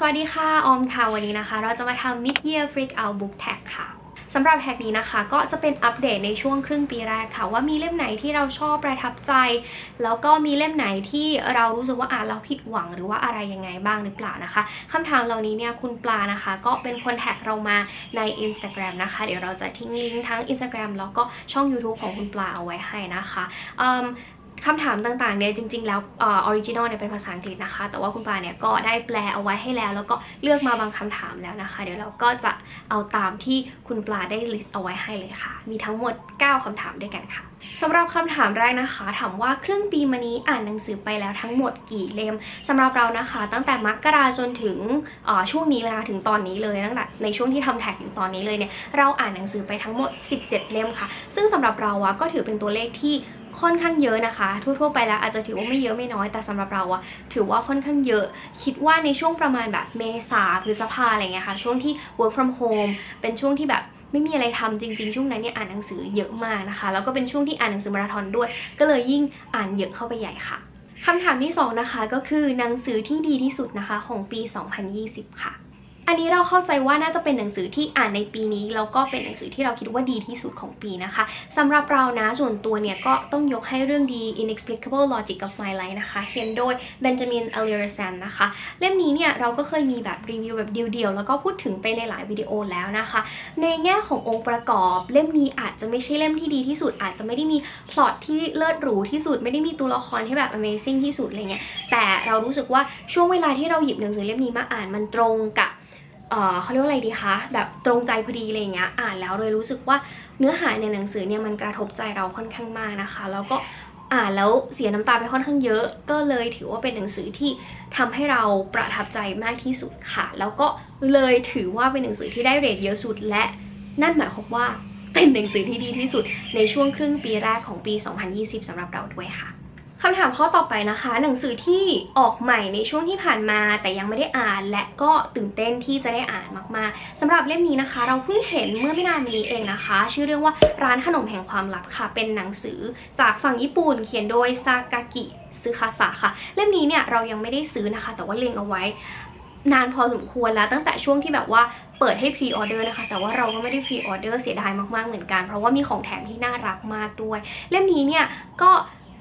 สวัสดีค่ะ ออมค่ะ วันนี้นะคะ เราจะมาทำ Mid Year Freak Out Book Tag ค่ะสำหรับแท็กนี้นะคะก็จะเป็นอัปเดตในช่วงครึ่งปีแรกค่ะ ว่ามีเล่มไหนที่เราชอบประทับใจ แล้วก็มีเล่มไหนที่เรารู้สึกว่าอ่านเราผิดหวังหรือว่าอะไรยังไงบ้างหรือเปล่านะคะคำถามเหล่านี้เนี่ยคุณปลานะคะ ก็เป็นคนแท็กเรามาใน Instagram นะคะ เดี๋ยวเราจะทิ้งลิงก์ทั้ง Instagram แล้วก็ช่อง YouTube ของคุณปลาเอาไว้ให้นะคะอืม คำถามต่างๆเนี่ยจริง ๆ แล้วออริจินอลเนี่ยเป็นภาษาอังกฤษนะคะ แต่ว่าคุณปาเนี่ยก็ได้แปลเอาไว้ให้แล้ว แล้วก็เลือกมาบางคำถามแล้วนะคะ เดี๋ยวเราก็จะเอาตามที่คุณปลาได้ลิสต์เอาไว้ให้เลยค่ะ มีทั้งหมด 9คำถามด้วยกันค่ะสำหรับคำถามแรกนะคะ ถามว่าครึ่งปีมานี้อ่านหนังสือไปแล้วทั้งหมดกี่เล่มสำหรับเรานะคะ ตั้งแต่มกราจนถึงช่วงนี้เลยนะถึงตอนนี้เลยตั้งแต่ในช่วงที่ทำแท็กอยู่ตอนนี้เลยเนี่ยเราอ่านหนังสือไปทั้งหมด 17 เล่มค่ะ ซึ่งสำหรับเราอะก็ถือเป็นตัวเลขที่ ค่อนข้างเยอะนะคะ ทั่วๆไปแล้วอาจจะถือว่าไม่เยอะไม่น้อยแต่สำหรับเราอะถือว่าค่อนข้างเยอะ คิดว่าในช่วงประมาณแบบเมษาพฤษภาอะไรเงี้ยค่ะ ช่วงที่ work from home เป็นช่วงที่แบบไม่มีอะไรทำจริง ๆ ช่วงนั้นเนี่ยอ่านหนังสือเยอะมากนะคะ แล้วก็เป็นช่วงที่อ่านหนังสือมาราธอนด้วย ก็เลยยิ่งอ่านเยอะเข้าไปใหญ่ค่ะคำถามที่สองนะคะก็คือหนังสือที่ดีที่สุดนะคะของปี 2020 ค่ะ อันนี้เราเข้าใจว่าน่าจะเป็นหนังสือที่อ่านในปีนี้แล้วก็เป็นหนังสือที่เราคิดว่าดีที่สุดของปีนะคะสำหรับเรานะส่วนตัวเนี่ยก็ต้องยกให้เรื่องดี Inexplicable Logic of My Life นะคะ เขียนโดย Benjamin Alirezan นะคะ เล่มนี้เนี่ยเราก็เคยมีแบบรีวิวแบบเดียวๆ แล้วก็พูดถึงไปหลายๆวิดีโอแล้วนะคะ ในแง่ขององค์ประกอบเล่มนี้อาจจะไม่ใช่เล่มที่ดีที่สุด อาจจะไม่ได้มีพล็อตที่เลิศหรูที่สุดไม่ได้มีตัวละครที่แบบ Amazing ที่สุดอะไรเงี้ยแต่เรารู้สึกว่าช่วงเวลาที่เราหยิบหนังสือเล่มนี้มาอ่านมันตรงกับ เขาเรียกว่าอะไรดีคะ แบบตรงใจพอดีอะไรอย่างเงี้ย อ่านแล้วเลยรู้สึกว่าเนื้อหาในหนังสือเนี่ยมันกระทบใจเราค่อนข้างมากนะคะ แล้วก็อ่านแล้วเสียน้ำตาไปค่อนข้างเยอะ ก็เลยถือว่าเป็นหนังสือที่ทำให้เราประทับใจมากที่สุดค่ะ แล้วก็เลยถือว่าเป็นหนังสือที่ได้เรทเยอะสุด และนั่นหมายความว่าเป็นหนังสือที่ดีที่สุดในช่วงครึ่งปีแรกของปี 2020สำหรับเราด้วยค่ะ คำถามข้อต่อไปนะคะ หนังสือที่ออกใหม่ในช่วงที่ผ่านมา แต่ยังไม่ได้อ่าน และก็ตื่นเต้นที่จะได้อ่านมากๆสำหรับเล่มนี้นะคะ เราเพิ่งเห็นเมื่อไม่นานมานี้เองนะคะ ชื่อเรื่องว่าร้านขนมแห่งความลับค่ะ เป็นหนังสือจากฝั่งญี่ปุ่น เขียนโดยซากากิซึคาสะค่ะ เล่มนี้เนี่ยเรายังไม่ได้ซื้อนะคะ แต่ว่าเล็งเอาไว้ นานพอสมควรแล้วตั้งแต่ช่วงที่แบบว่าเปิดให้พรีออเดอร์นะคะ แต่ว่าเราก็ไม่ได้พรีออเดอร์เสียดายมากๆเหมือนกัน เพราะว่ามีของแถมที่น่ารักมากด้วย เล่มนี้เนี่ยก็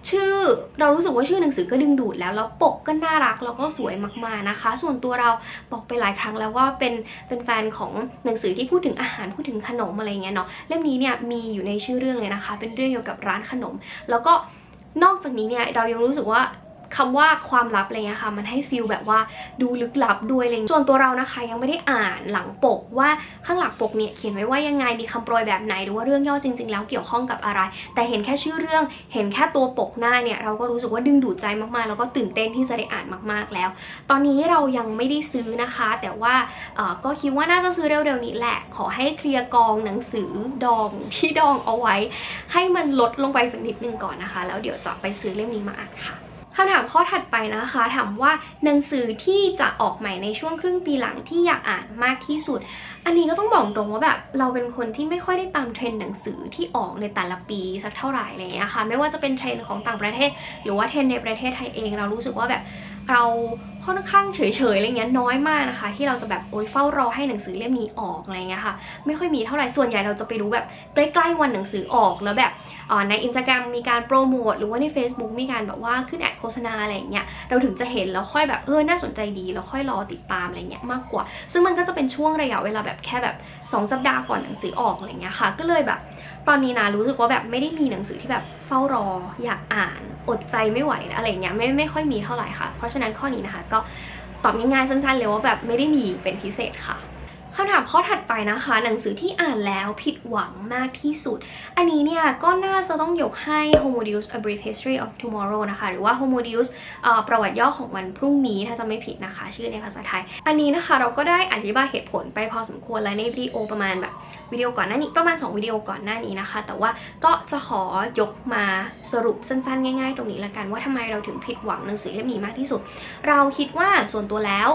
ชื่อเรารู้สึกว่าชื่อหนังสือก็ดึงดูดแล้วแล้วปกก็น่ารักแล้วก็สวยมากๆนะคะ ส่วนตัวเราบอกไปหลายครั้งแล้วว่าเป็นเป็นแฟนของหนังสือที่พูดถึงอาหารพูดถึงขนมอะไรเงี้ยเนาะเล่มนี้เนี่ยมีอยู่ในชื่อเรื่องเลยนะคะ เป็นเรื่องเกี่ยวกับร้านขนม แล้วก็นอกจากนี้เนี่ยเรายังรู้สึกว่า คำว่าความลับอะไรเงี้ยค่ะ มันให้ฟีลแบบว่าดูลึกลับด้วยเลยส่วนตัวเรานะคะยังไม่ได้อ่านหลังปกว่าข้างหลังปกเนี่ยเขียนไว้ว่ายังไงมีคำโปรยแบบไหนหรือว่าเรื่องย่อจริง ๆ แล้วเกี่ยวข้องกับอะไร แต่เห็นแค่ชื่อเรื่องเห็นแค่ตัวปกหน้าเนี่ยเราก็รู้สึกว่าดึงดูดใจมากๆ แล้วก็ตื่นเต้นที่จะได้อ่านมากๆแล้ว ตอนนี้เรายังไม่ได้ซื้อนะคะ แต่ว่าก็คิดว่าน่าจะซื้อเร็วๆนี้แหละ ขอให้เคลียร์กองหนังสือดองที่ดองเอาไว้ ให้มันลดลงไปสักนิดนึงก่อนนะคะ แล้วเดี๋ยวจะไปซื้อเล่มนี้มาอ่านค่ะ คำถามข้อถัดไปนะคะถามว่าหนังสือที่จะออกใหม่ในช่วงครึ่งปีหลังที่อยากอ่านมากที่สุด อันนี้ก็ต้องบอกตรงว่าแบบเราเป็นคนที่ไม่ค่อยได้ตามเทรนด์หนังสือที่ออกในแต่ละปีสักเท่าไหร่อะไรเงี้ยค่ะไม่ว่าจะเป็นเทรนด์ของต่างประเทศ หรือว่าเทรนด์ในประเทศไทยเอง เรารู้สึกว่าแบบ เราค่อนข้างเฉยๆอะไรเงี้ยน้อยมากนะคะ ที่เราจะแบบโอ๊ยเฝ้ารอให้หนังสือเล่มนี้ออกอะไรเงี้ยค่ะ ไม่ค่อยมีเท่าไหร่ส่วนใหญ่เราจะไปรู้แบบใกล้ๆวันหนังสือออกแล้วแบบเอ่อใน Instagram มีการโปรโมทหรือว่าใน Facebook มีการแบบว่าขึ้นแอดโฆษณาอะไรเงี้ยเราถึงจะเห็นแล้วค่อยแบบเออน่าสนใจดีแล้วค่อยรอติดตามอะไรเงี้ยมากกว่า ซึ่งมันก็จะเป็นช่วงระยะเวลาแบบแค่แบบ 2 สัปดาห์ก่อนหนังสือออกอะไรเงี้ยค่ะ ก็เลยแบบ ตอนนี้นะรู้สึกว่าแบบไม่ได้มีหนังสือที่แบบเฝ้ารออยากอ่านอดใจไม่ไหวอะไรเงี้ยไม่ไม่ค่อยมีเท่าไหร่ค่ะ เพราะฉะนั้นข้อนี้นะคะ ก็ตอบง่ายๆสั้นๆเลยว่าแบบไม่ได้มีเป็นพิเศษค่ะ คำถามข้อถัดไปนะคะ หนังสือที่อ่านแล้วผิดหวังมากที่สุด อันนี้เนี่ยก็น่าจะต้องยกให้ Homo Deus A Brief History of Tomorrow นะคะ หรือว่า Homo Deus ประวัติย่อของวันพรุ่งนี้ถ้าจะไม่ผิดนะคะ ชื่อในภาษาไทย อันนี้นะคะเราก็ได้อธิบายเหตุผลไปพอสมควรแล้วในวิดีโอประมาณแบบวิดีโอก่อนหน้านี้ประมาณ 2 วิดีโอก่อนหน้านี้นะคะ แต่ว่าก็จะขอยกมาสรุปสั้นๆ ง่าย ๆ ตรงนี้ละกันว่าทำไมเราถึงผิดหวังหนังสือเล่มนี้มากที่สุด เราคิดว่าส่วนตัวแล้ว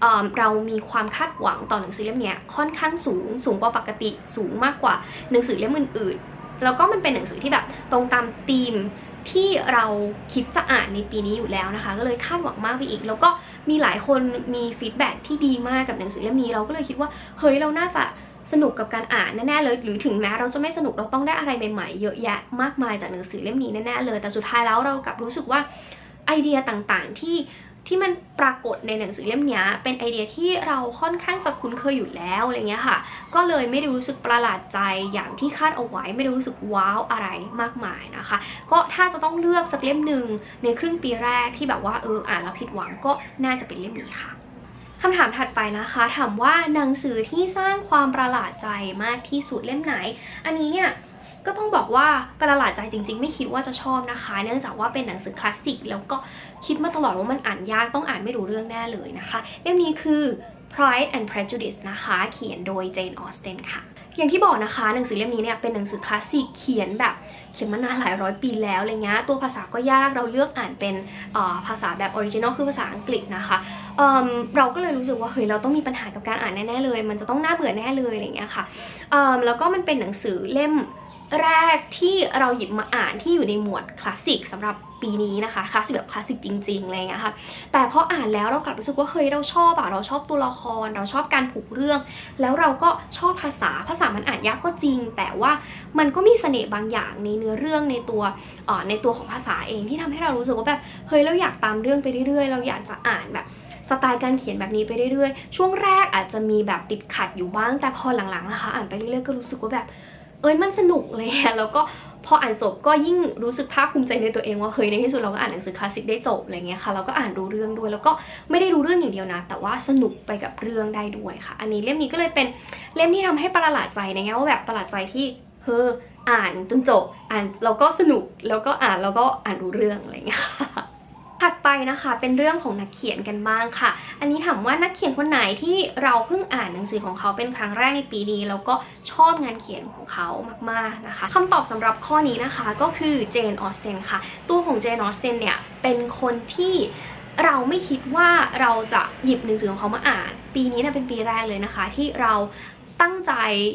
เเรามีความคาดหวังต่อหนังสือเล่มนี้เนี้ยค่อนข้างสูงสูงกว่าปกติสูงมากกว่าหนังสือเล่มอื่นๆ แล้วก็มันเป็นหนังสือที่แบบตรงตามธีมที่เราคิดจะอ่านในปีนี้อยู่แล้วนะคะ ก็เลยคาดหวังมากไปอีก แล้วก็มีหลายคนมีฟีดแบ็ที่ดีมากกับหนังสือเล่มนี้เราก็เลยคิดว่าเฮ้ยเราน่าจะสนุกกับการอ่านแน่ๆเลย หรือถึงแม้เราจะไม่สนุกเราต้องได้อะไรใหม่ๆ เยอะแยะมากมายจากหนังสือเล่มนี้แน่ๆเลย แต่สุดท้ายแล้วเรากลับรู้สึกว่าไอเดียต่างๆที่ ที่มันปรากฏในหนังสือเล่มนี้เป็นไอเดียที่เราค่อนข้างจะคุ้นเคยอยู่แล้วอะไรเงี้ยค่ะ ก็เลยไม่ได้รู้สึกประหลาดใจอย่างที่คาดเอาไว้ ไม่ได้รู้สึกว้าวอะไรมากมายนะคะ ก็ถ้าจะต้องเลือกสักเล่มหนึ่งในครึ่งปีแรกที่แบบว่าเอออ่านแล้วผิดหวังก็น่าจะเป็นเล่มนี้ค่ะคำถามถัดไปนะคะ ถามว่าหนังสือที่สร้างความประหลาดใจมากที่สุดเล่มไหน อันนี้เนี่ย ก็ต้องบอกว่าประหลาดใจจริง ๆ ไม่คิดว่าจะชอบนะคะ เนื่องจากว่าเป็นหนังสือคลาสสิกแล้วก็คิดมาตลอดว่ามันอ่านยากต้องอ่านไม่รู้เรื่องแน่เลยนะคะเล่มนี้คือ Pride and Prejudice นะคะ เขียนโดย Jane Austen ค่ะอย่างที่บอกนะคะหนังสือเล่มนี้เนี่ยเป็นหนังสือคลาสสิกเขียนแบบเขียนมานานหลายร้อยปีแล้วอะไรเงี้ยตัวภาษาก็ยากเราเลือกอ่านเป็นภาษาแบบออริจินอลคือภาษาอังกฤษนะคะเเราก็เลยรู้สึกว่าเฮ้ยเราต้องมีปัญหากับการอ่านแน่ๆเลย มันจะต้องน่าเบื่อแน่เลยอะไรเงี้ยค่ะแล้วก็มันเป็นหนังสือเล่ม แรกที่เราหยิบมาอ่านที่อยู่ในหมวดคลาสสิกสำหรับปีนี้นะคะคลาสสิกแบบคลาสสิกจริงๆอะไรเงี้ยค่ะแต่พออ่านแล้วเรากลับรู้สึกว่าเฮ้ยเราชอบอะเราชอบตัวละคร เราชอบการผูกเรื่อง แล้วเราก็ชอบภาษาภาษามันอ่านยากก็จริง แต่ว่ามันก็มีเสน่ห์บางอย่างในเนื้อเรื่องในตัวในตัวของภาษาเองที่ทำให้เรารู้สึกว่าแบบเฮ้ยเราอยากตามเรื่องไปเรื่อยๆ เราอยากจะอ่านแบบสไตล์การเขียนแบบนี้ไปเรื่อยๆช่วงแรกอาจจะมีแบบติดขัดอยู่บ้างแต่พอหลังๆนะคะ อ่านไปเรื่อยๆก็รู้สึกว่าแบบ เอ้ยมันสนุกเลยแล้วก็พออ่านจบก็ยิ่งรู้สึกภาคภูมิใจในตัวเองว่าเฮ้ยในที่สุดเราก็อ่านหนังสือคลาสสิกได้จบอะไรเงี้ยค่ะเราก็อ่านรู้เรื่องด้วย แล้วก็ไม่ได้รู้เรื่องอย่างเดียวนะ แต่ว่าสนุกไปกับเรื่องได้ด้วยค่ะ อันนี้เล่มนี้ก็เลยเป็นเล่มที่ทำให้ประหลาดใจนะเงี้ยว่าแบบประหลาดใจที่เฮ้ออ่านจนจบอ่านเราก็สนุกแล้วก็อ่านแล้วก็อ่านรู้เรื่องอะไรเงี้ยค่ะ ไปนะคะ เป็นเรื่องของนักเขียนกันบ้างค่ะ อันนี้ถามว่านักเขียนคนไหนที่เราเพิ่งอ่านหนังสือของเขาเป็นครั้งแรกในปีนี้แล้วก็ชอบงานเขียนของเขามากๆนะคะคำตอบสำหรับข้อนี้นะคะก็คือเจนออสเตนค่ะ ตัวของเจนออสเตนเนี่ยเป็นคนที่เราไม่คิดว่าเราจะหยิบหนังสือของเขามาอ่าน ปีนี้นะเป็นปีแรกเลยนะคะ ที่เรา ตั้งใจ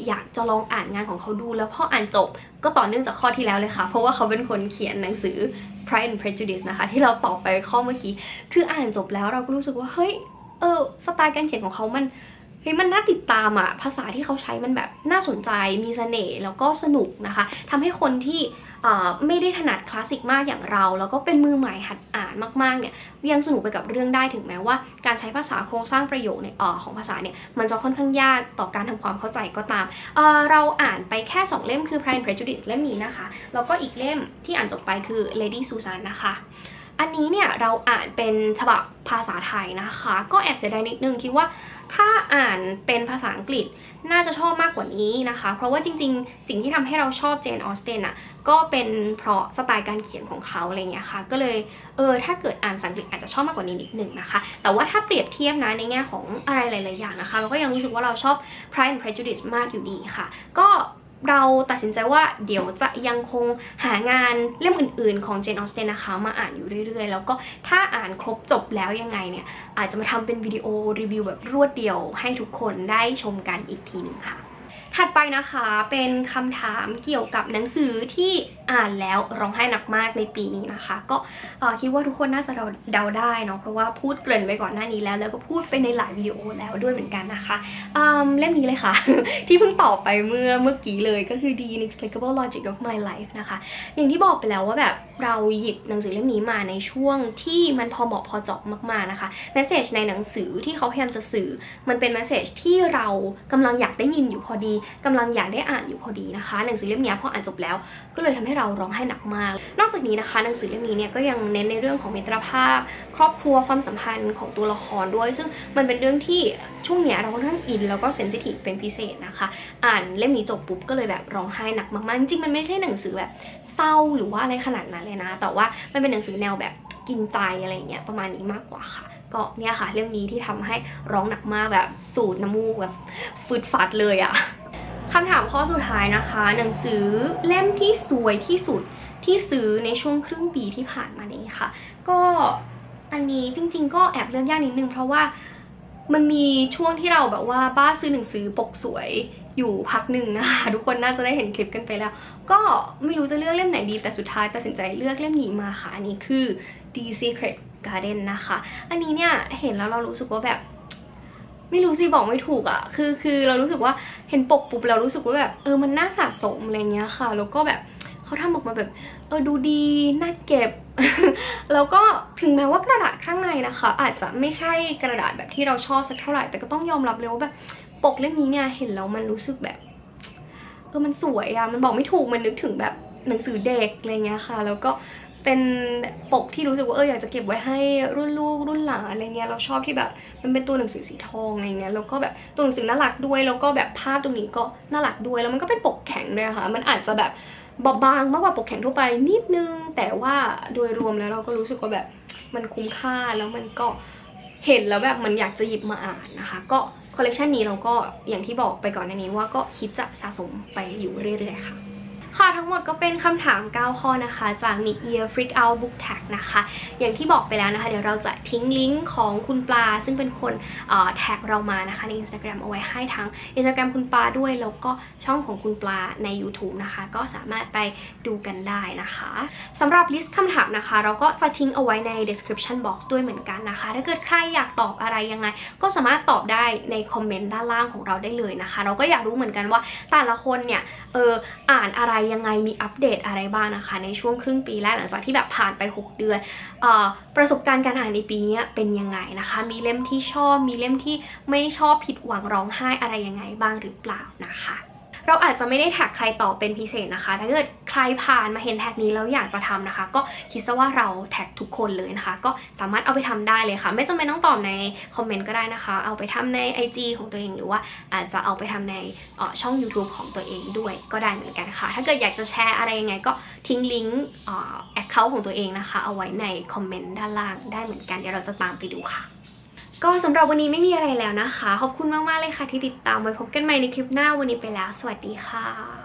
อยากจะลองอ่านงานของเขาดู แล้วพออ่านจบก็ต่อเนื่องจากข้อที่แล้วเลยค่ะ เพราะว่าเขาเป็นคนเขียนหนังสือ Pride and Prejudice นะคะ ที่เราตอบไปข้อเมื่อกี้ คืออ่านจบแล้วเราก็รู้สึกว่าเฮ้ยเออสไตล์การเขียนของเขามันเฮ้ยมันน่าติดตามอะภาษาที่เขาใช้มันแบบน่าสนใจมีเสน่ห์แล้วก็สนุกนะคะทำให้คนที่ไม่ได้ถนัดคลาสสิกมากอย่างเรา แล้วก็เป็นมือใหม่หัดานมากๆเนี่ยยังสนุกไปกับเรื่องได้ถึงแม้ว่า การใช้ภาษาโครงสร้างประโยคในอของภาษาเนี่ยมันจะค่อนข้างยากต่อการทำความเข้าใจก็ตามเเราอ่านไปแค่ 2 เล่มคือ Pride and Prejudice เล่มนี้นะคะแล้วก็อีกเล่มที่อ่านจบไปคือ Lady Susan นะคะ อันนี้เนี่ยเราอ่านเป็นฉบับภาษาไทยนะคะ ก็แอบเสียดายนิดนึงคิดว่าถ้าอ่านเป็นภาษาอังกฤษน่าจะชอบมากกว่านี้นะคะ เพราะว่าจริงๆ สิ่งที่ทำให้เราชอบเจนออสเตนอะก็เป็นเพราะสไตล์การเขียนของเขาอะไรเงี้ยค่ะ ก็เลยเออถ้าเกิดอ่านภาษาอังกฤษอาจจะชอบมากกว่านี้นิดนึงนะคะ แต่ว่าถ้าเปรียบเทียบนะในแง่ของอะไรหลายๆอย่างนะคะ เราก็ยังรู้สึกว่าเราชอบ Pride and Prejudice มากอยู่ดีค่ะ ก็ เราตัดสินใจว่าเดี๋ยวจะยังคงหางานเล่มอื่นๆ ของเจนออสเตนนะคะมาอ่านอยู่เรื่อยๆ แล้วก็ถ้าอ่านครบจบแล้วยังไงเนี่ย อาจจะมาทำเป็นวิดีโอรีวิวแบบรวดเดียวให้ทุกคนได้ชมกันอีกทีหนึ่งค่ะ ถัดไปนะคะเป็นคำถามเกี่ยวกับหนังสือที่ อ่านแล้วร้องไห้หนักมากในปีนี้นะคะ ก็คิดว่าทุกคนน่าจะเดาได้เนาะเพราะว่าพูดเกริ่นไปก่อนหน้านี้แล้ว แล้วก็พูดไปในหลายวิดีโอแล้วด้วยเหมือนกันนะคะเล่มนี้เลยค่ะ ที่เพิ่งตอบไปเมื่อเมื่อกี้เลยก็คือ The Inexplicable Logic of My Life นะคะ อย่างที่บอกไปแล้วว่าแบบเราหยิบหนังสือเล่มนี้มาในช่วงที่มันพอเหมาะพอเจาะมากๆนะคะแมสเซจในหนังสือที่เขาพยายามจะสื่อ มันเป็นแมสเซจที่เรากำลังอยากได้ยินอยู่พอดีกำลังอยากได้อ่านอยู่พอดีนะคะ หนังสือเล่มนี้พออ่านจบแล้ว ก็เลยทำให้เราร้องไห้หนักมาก นอกจากนี้นะคะหนังสือเล่มนี้เนี่ยก็ยังเน้นในเรื่องของมิตรภาพ ครอบครัวความสัมพันธ์ของตัวละครด้วย ซึ่งมันเป็นเรื่องที่ช่วงเนี้ยเราค่อนข้างอินแล้วก็เซนซิทีฟเป็นพิเศษนะคะ อ่านเล่มนี้จบปุ๊บก็เลยแบบร้องไห้หนักมากๆ จริงมันไม่ใช่หนังสือแบบเศร้าหรือว่าอะไรขนาดนั้นเลยนะ แต่ว่ามันเป็นหนังสือแนวแบบกินใจอะไรเงี้ยประมาณนี้มากกว่าค่ะ ก็เนี่ยค่ะเรื่องนี้ที่ทำให้ร้องหนักมากแบบสูดน้ำมูกแบบฟืดฟัดเลยอะ คำถามข้อสุดท้ายนะคะ หนังสือเล่มที่สวยที่สุดที่ซื้อในช่วงครึ่งปีที่ผ่านมานี้ค่ะ ก็อันนี้จริง ๆ ก็แอบเลือกยากนิดนึง เพราะว่ามันมีช่วงที่เราแบบว่าบ้าซื้อหนังสือปกสวยอยู่พักหนึ่งนะคะทุกคนน่าจะได้เห็นคลิปกันไปแล้ว ก็ไม่รู้จะเลือกเล่มไหนดี แต่สุดท้ายตัดสินใจเลือกเล่มนี้มาค่ะ อันนี้คือ The Secret Garden นะคะ อันนี้เนี่ยเห็นแล้วเรารู้สึกว่าแบบ ไม่รู้สิบอกไม่ถูกอะ่ะ คือคือเรารู้สึกว่าเห็นปกปุ๊บเรารู้สึกว่าแบบเออมันน่าสะสมอะไรเงี้ยค่ะ แล้วก็แบบเขาทำออกมาแบบเออดูดีน่าเก็บ แล้วก็ถึงแม้ว่ากระดาษข้างในนะคะ อาจจะไม่ใช่กระดาษแบบที่เราชอบสักเท่าไหร่ แต่ก็ต้องยอมรับเลยว่าแบบปกเล่มนี้เนี่ยเห็นแล้วมันรู้สึกแบบเออมันสวยอะมันบอกไม่ถูกมันนึกถึงแบบหนังสือเด็กอะไรเงี้ยค่ะ แล้วก็ เป็นปกที่รู้สึกว่าเอออยากจะเก็บไว้ให้รุ่นลูกรุ่นหลานอะไรเงี้ยเราชอบที่แบบมันเป็นตัวหนังสือสีทองอะไรเงี้ยแล้วก็แบบตัวหนังสือน่ารักด้วยแล้วก็แบบภาพตรงนี้ก็น่ารักด้วยแล้วมันก็เป็นปกแข็งด้วยค่ะมันอาจจะแบบบอบบางมากกว่าปกแข็งทั่วไปนิดนึง แต่ว่าโดยรวมแล้วเราก็รู้สึกว่าแบบมันคุ้มค่าแล้วมันก็เห็นแล้วแบบมันอยากจะหยิบมาอ่านนะคะ ก็คอลเลกชันนี้เราก็อย่างที่บอกไปก่อนในนี้ว่าก็คิดจะสะสมไปอยู่เรื่อยๆค่ะ ค่ะทั้งหมดก็เป็นคำถาม 9 ข้อนะคะ จาก Mid Year Freak Out Book Tag นะคะ อย่างที่บอกไปแล้วนะคะ เดี๋ยวเราจะทิ้งลิงก์ของคุณปลา ซึ่งเป็นคนแท็กเรามานะคะใน Instagram เอาไว้ให้ทั้ง Instagram คุณปลาด้วย แล้วก็ช่องของคุณปลาใน YouTube นะคะ ก็สามารถไปดูกันได้นะคะสำหรับลิสต์คำถามนะคะ เราก็จะทิ้งเอาไว้ใน description box ด้วยเหมือนกันนะคะ ถ้าเกิดใครอยากตอบอะไรยังไง ก็สามารถตอบได้ในคอมเมนต์ด้านล่างของเราได้เลยนะคะ เราก็อยากรู้เหมือนกันว่าแต่ละคนเนี่ยเอออ่านอะไรยังไงมีอัปเดตอะไรบ้างนะคะ ในช่วงครึ่งปีแรกหลังจากที่แบบผ่านไป 6 เดือนอประสบการณ์การอ่านในปีนี้เป็นยังไงนะคะ มีเล่มที่ชอบมีเล่มที่ไม่ชอบผิดหวังร้องไห้อะไรยังไงบ้างหรือเปล่านะคะ เราอาจจะไม่ได้แท็กใครตอบเป็นพิเศษนะคะ ถ้าเกิดใครผ่านมาเห็นแท็กนี้แล้วอยากจะทำนะคะ ก็คิดซะว่าเราแท็กทุกคนเลยนะคะ ก็สามารถเอาไปทำได้เลยค่ะ ไม่จำเป็นต้องตอบในคอมเมนต์ก็ได้นะคะ เอาไปทำใน IG ของตัวเองหรือว่าอาจจะเอาไปทำในออช่อง YouTube ของตัวเองด้วยก็ได้เหมือนกันค่ะ ถ้าเกิดอยากจะแชร์อะไรยังไงก็ทิ้งลิงก์แอคเคาท์ของตัวเองนะคะ เอาไว้ในคอมเมนต์ด้านล่างได้เหมือนกัน เดี๋ยวเราจะตามไปดูค่ะ ก็สำหรับวันนี้ไม่มีอะไรแล้วนะคะ ขอบคุณมากๆเลยค่ะที่ติดตามไว้พบกันใหม่ในคลิปหน้าวันนี้ไปแล้ว สวัสดีค่ะ